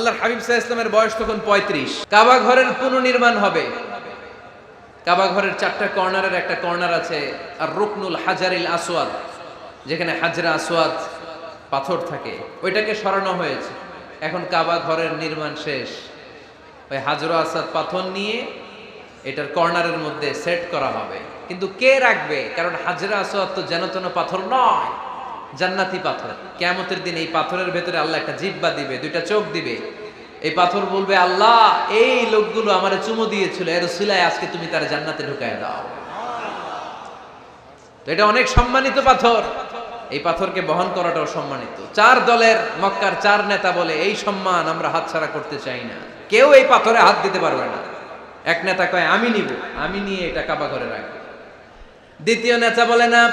আল্লাহর হাবিব সাহা ইসলামের বয়স তখন পঁয়ত্রিশ। কাবা ঘরের পুনর্নির্মাণ হবে। কাবা ঘরের চারটা কর্নারের একটা কর্নার আছে আর রুকনুল হাজারিল আসওয়াদ, যেখানে হাজরা আসওয়াদ পাথর থাকে। ওইটাকে সরানো হয়েছে। এখন কাবা ঘরের নির্মাণ শেষ। ওই হাজরা আসাদ পাথর নিয়ে এটার কর্নারের মধ্যে সেট করা হবে। কিন্তু কে রাখবে? কারণ হাজরা আসওয়াদ তো যেন তেন পাথর নয়। জান্নাতি পাথর। কেমতের দিন এই পাথরের ভেতরে আল্লাহ একটা জিব্বা দিবে, দুইটা চোখ দিবে। এই পাথর বলবে, আল্লাহ, এই লোকগুলো আমার চুমো দিয়েছিল, এর সিলায় আজকে তুমি তার জান্নাতে ঢুকায় দাও। এটা অনেক সম্মানিত পাথর। এই পাথরকে বহন করাটাও সম্মানিত। চার দলের মক্কার চার নেতা বলে, এই সম্মান আমরা হাতছাড়া করতে চাই না। কেউ এই পাথরে হাত দিতে পারবে না। এক নেতা কয়, আমি নিব। আমি নিয়ে এটা কাবা করে রাখব। দ্বিতীয় নেতা বলে না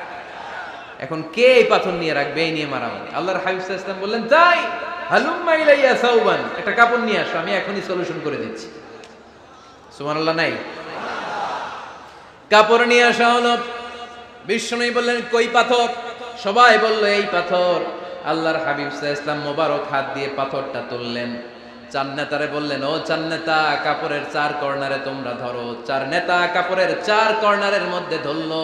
এখন কে এই পাথর নিয়ে রাখবে? এই নিয়ে মারামারি। আল্লাহর হাবিব ওয়াসাল্লাম বললেন তাই সাউবান একটা কাপড় নিয়ে আসো, আমি এখনই সলিউশন করে দিচ্ছি। নাই। কাপড় নিয়ে আসা হলো। বললেন, কই পাথর? সবাই বলল, এই পাথর। আল্লাহর হাবিব ইসলাম মোবারক হাত দিয়ে পাথরটা তুললেন। চার নেতারে বললেন, ও চার নেতা, কাপড়ের চার কর্নারে তোমরা ধরো। চার নেতা কাপড়ের চার কর্নারের মধ্যে ধরলো।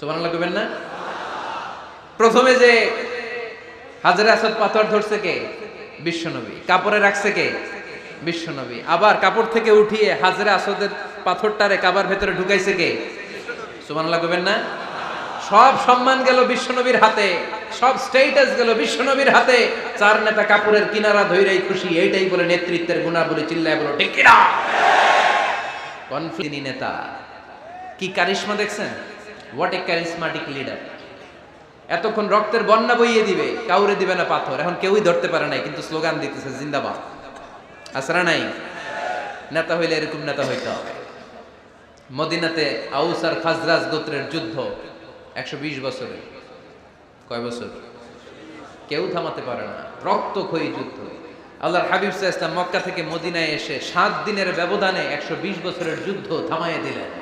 সুবহানাল্লাহ কইবেন না? প্রথমে যে হাজারে আসাদ পাথর ধরছে কে? বিশ্বনবী। কাপড়ে রাখছে কে? বিশ্বনবী। আবার কাপড় থেকে উঠিয়ে হাজারে আসাদের পাথরটারে কাবার ভেতরে ঢুকাইছে কে? সুবহানাল্লাহ কইবেন না? সব সম্মান গেল বিশ্বনবীর হাতে। সব স্টেটাস গেল বিশ্বনবীর হাতে। চার নেতা কাপড়ের কিনারা ধৈরাই খুশি। এইটাই বলে নেতৃত্বের গুণা বলে চিল্লায় বলো, ঠিক কিনা? কনফ্লিনি নেতা। কি কারিশমা দেখছেন? হোয়াট এ ক্যারিসমাটিক লিডার এতক্ষণ রক্তের বন্যা বইয়ে দিবে, কাউরে দিবে না পাথর। এখন কেউই ধরতে পারে নাই, কিন্তু স্লোগান দিতেছে, জিন্দাবাদ। আসরা নাই? নেতা হইলে এরকম নেতা হইতে হবে। মদিনাতে আউস আর খাজরাজ গোত্রের যুদ্ধ একশো বিশ বছরে কয় বছর? কেউ থামাতে পারে না। রক্ত রক্তক্ষয়ী যুদ্ধ। আল্লাহর হাবিব সাহা মক্কা থেকে মদিনায় এসে সাত দিনের ব্যবধানে একশো বিশ বছরের যুদ্ধ থামাইয়ে দিলেন।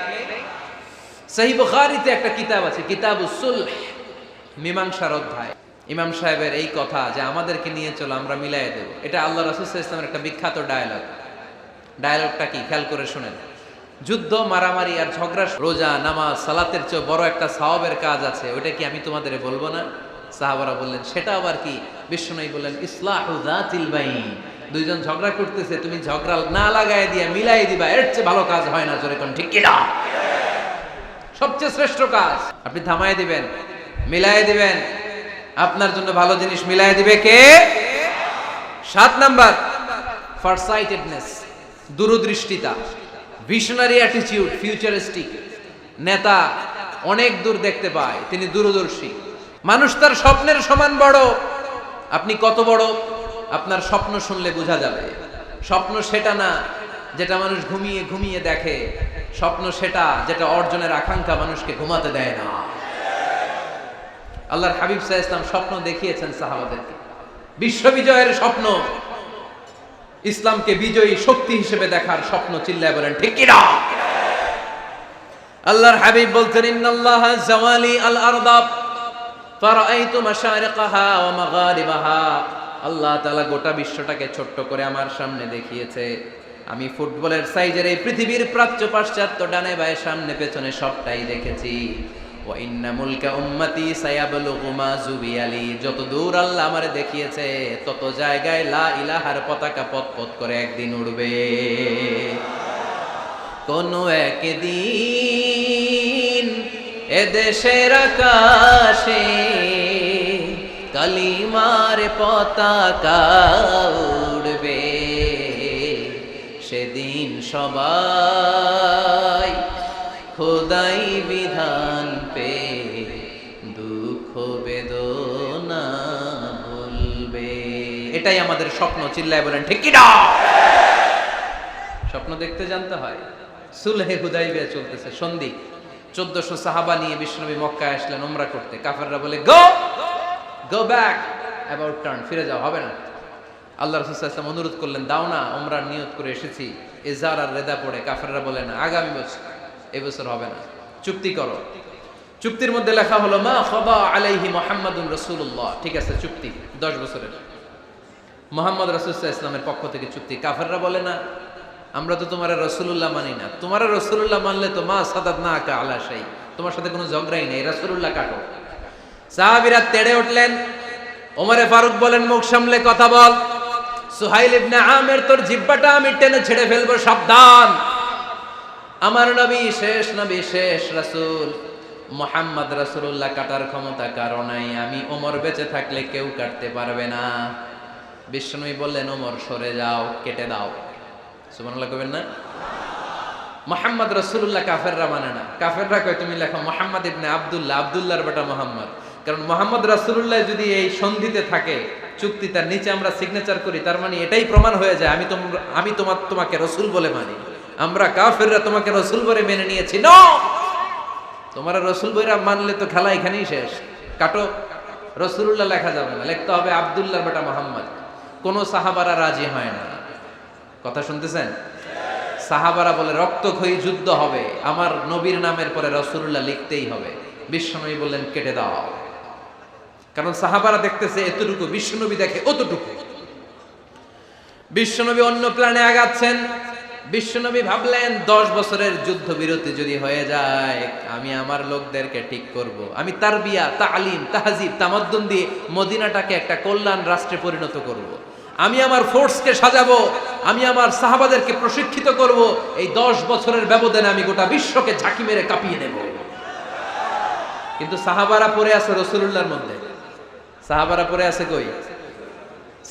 সহি বুখারিতে একটা কিতাব আছে, কিতাব উসুল মীমাংসার অধ্যায়। ইমাম সাহেবের এই কথা যে আমাদেরকে নিয়ে চলো, আমরা মিলাই দেব। এটা আল্লাহ রাসুল ইসলামের একটা বিখ্যাত ডায়ালগ। ডায়ালগটা কি? খেয়াল করে শুনেন। যুদ্ধ, মারামারি আর ঝগড়া, রোজা, নামাজ, সালাতের চেয়ে বড় একটা সাহাবের কাজ আছে। ওইটা কি আমি তোমাদের বলব না? সাহাবারা বললেন, সেটা আবার কি? বিষ্ণুনাই বললেন, ইসলাহু বাইন। দুইজন ঝগড়া করতেছে, তুমি ঝগড়া না লাগায় দিয়া মিলাই দিবা, এর চেয়ে ভালো কাজ হয় না। জোরে কোন ঠিক কিনা? সবচেয়ে শ্রেষ্ঠ কাজ। আপনি থামায় দিবেন মিলাই দিবেন। আপনার জন্য ভালো জিনিস মিলাই দিবে কে? সাত নাম্বার ফারসাইটেডনেস দূরদৃষ্টিতা ভিশনারি অ্যাটিটিউড ফিউচারিস্টিক নেতা অনেক দূর দেখতে পায়, তিনি দূরদর্শী। মানুষ তার স্বপ্নের সমান বড়। আপনি কত বড়? আপনার স্বপ্ন শুনলে বোঝা যাবে। স্বপ্ন সেটা না, যেটা মানুষ ঘুমিয়ে ঘুমিয়ে দেখে। স্বপ্ন সেটা যেটা অর্জনের আকাঙ্ক্ষা মানুষকে ঘুমাতে দেয় না। আল্লাহর হাবিব সাহা ইসলাম স্বপ্ন দেখিয়েছেন সাহাবাদেরকে। বিশ্ববিজয়ের স্বপ্ন। ইসলামকে বিজয়ী শক্তি হিসেবে দেখার স্বপ্ন চিল্লায় বলেন, ঠিক কিনা? আল্লাহর হাবিব বলতেন ইন্নাল্লাহ জাওয়ালি আল আরদাব ফারাআইতু মাশারিকাহা ওয়া মাগারিবাহা। আল্লাহ তাআলা গোটা বিশ্বটাকে ছোট্ট করে আমার সামনে দেখিয়েছে। আমি ফুটবলের সাইজের এই পৃথিবীর প্রাচ্য পাশ্চাত্য ডানে বায়ে সামনে পেছনে সবটাই দেখেছি। যত দূর দেখিয়েছে, তত জায়গায় লা পতাকা করে একদিন উড়বে। কোনো একদিন এদেশের আকাশে কালিমার পতাকা সবাই। খোদাই বিধান পে দুঃখ বেদনা ভুলবে। এটাই আমাদের স্বপ্ন, চিল্লায় বলেন, ঠিক কি না স্বপ্ন দেখতে জানতে হয়। সুলহে হুদাইবিয়া চলতেছে, সন্ধি। চোদ্দশো সাহাবা নিয়ে বিষ্ণবী মক্কায় আসলেন ওমরা করতে। কাফেররা বলে, go go back, about turn, ফিরে যাও, হবে না। আল্লাহ রসুল ইসলাম অনুরোধ করলেন, দাও না ওমরার নিয়ত করে এসেছি। এজার আর রেদা পড়ে, কাফেররা বলে না, আগামী বছর এবছর হবে না। চুক্তি করো। চুক্তির মধ্যে লেখা হলো, মা খবা আলাইহি মোহাম্মদুন রসুল্লাহ ঠিক আছে, চুক্তি, দশ বছরের। মোহাম্মদ রসুল্লাহ ইসলামের পক্ষ থেকে চুক্তি। কাফেররা বলে না, আমরা তো তোমার রসুল্লাহ মানি না। তোমার রসুল্লাহ মানলে তো মা সাদাত না আঁকা আলা সেই তোমার সাথে কোনো ঝগড়াই নেই রসুল্লাহ কাটো। সাহাবিরা তেড়ে উঠলেন। ওমরে ফারুক বলেন, মুখ সামলে কথা বল। সুহাইল ইবনে আমের, তোর জিব্বাটা আমি টেনে ছেড়ে ফেলব, সাবধান। আমার নবী, শেষ নবী, শেষ রাসূল। মোহাম্মদ রাসূলুল্লাহ কাটার ক্ষমতা কারও নাই। আমি ওমর বেঁচে থাকলে কেউ কাটতে পারবে না। বিষ্ণুই বললেন, ওমর, সরে যাও, কেটে দাও। সুবহানাল্লাহ কবেন না? মোহাম্মদ রসুল্লাহ কাফেররা মানে না। কাফেররা কয়, তুমি লেখো মোহাম্মদ ইবনে আব্দুল্লাহ, আব্দুল্লাহর বেটা মোহাম্মদ। কারণ মোহাম্মদ রাসুল্লাহ যদি এই সন্ধিতে থাকে চুক্তি, তার নিচে আমরা সিগনেচার করি, তার মানে এটাই প্রমাণ হয়ে যায়, আমি তোমরা আমি তোমার তোমাকে রসুল বলে মানি। আমরা কাফেররা তোমাকে রসুল বলে মেনে নিয়েছি, ন! তোমার রসুল বইরা মানলে তো খেলা এখানেই শেষ। কাটো রসুল্লাহ লেখা যাবে না, লিখতে হবে আব্দুল্লাহর বেটা মোহাম্মদ। কোন সাহাবারা রাজি হয় না। কথা শুনতেছেন? সাহাবারা বলে রক্তক্ষয়ী যুদ্ধ হবে, আমার নবীর নামের পরে রসুল্লাহ লিখতেই হবে। বিশ্বনবী বললেন, কেটে দাও। কারণ সাহাবারা দেখতেছে এতটুকু, বিশ্বনবী দেখে অতটুকু। বিশ্বনবী অন্য প্ল্যানে আগাচ্ছেন। বিশ্বনবী ভাবলেন, দশ বছরের যুদ্ধ বিরতি যদি হয়ে যায়, আমি আমার লোকদেরকে ঠিক করব। আমি তার বিয়া তালিম, তাহাজিব, তামাদ্দুন দিয়ে মদিনাটাকে একটা কল্যাণ রাষ্ট্রে পরিণত করব। আমি আমার ফোর্সকে সাজাবো, আমি আমার সাহাবাদেরকে প্রশিক্ষিত করব। এই দশ বছরের ব্যবধানে আমি গোটা বিশ্বকে ঝাঁকি মেরে কাঁপিয়ে নেব কিন্তু সাহাবারা পড়ে আছে রসুল্লাহর মধ্যে। সাহাবারা পড়ে আছে কই?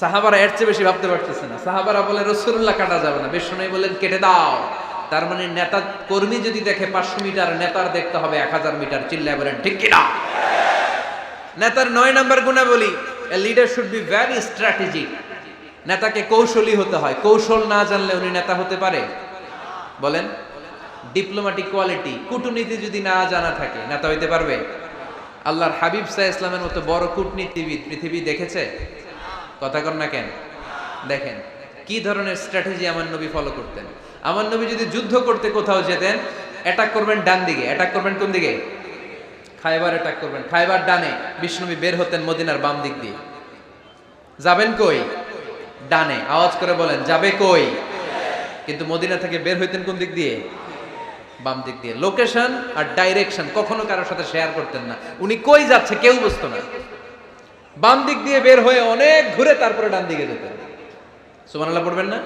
সাহাবারা এর চেয়ে বেশি ভাবতে পারতেছে না। সাহাবারা বলে রসুল্লাহ কাটা যাবে না। বিষ্ণু বলেন কেটে দাও। তার মানে নেতা কর্মী যদি দেখে পাঁচশো মিটার, নেতার দেখতে হবে এক হাজার মিটার। চিল্লায় বলেন, ঠিক কিনা? নেতার নয় নম্বর গুণা বলি leader should be very strategic নেতাকে কৌশলী হতে হয়। কৌশল না জানলে উনি নেতা হতে পারে? বলেন ডিপ্লোম্যাটিক কোয়ালিটি কূটনীতি যদি না জানা থাকে, নেতা হইতে পারবে? আল্লাহর হাবিব সাহ ইসলামের মতো বড় কূটনীতিবিদ পৃথিবী দেখেছে? কথা কর না কেন? দেখেন, কি ধরনের স্ট্র্যাটেজি আমার নবী ফলো করতেন? আমার নবী যদি যুদ্ধ করতে কোথাও যেতেন অ্যাটাক করবেন ডান দিকে অ্যাটাক করবেন কোন দিকে? খাইবার অ্যাটাক করবেন। খাইবার ডানে বিষ্ণবী বের হতেন মদিনার বাম দিক দিয়ে। যাবেন কই? ডানে। আওয়াজ করে বলেন, যাবে কই? কিন্তু মদিনা থেকে বের হইতেন কোন দিক দিয়ে? বাম দিক দিয়ে। লোকেশন আর ডাইরেকশন কখনো কারোর সাথে শেয়ার করতেন না। উনি কই যাচ্ছে কেউ বুঝতো না। বাম দিক দিয়ে বের হয়ে অনেক ঘুরে তারপরে ডান দিকে যেতেন। সুমানাল্লাহ পড়বেন না?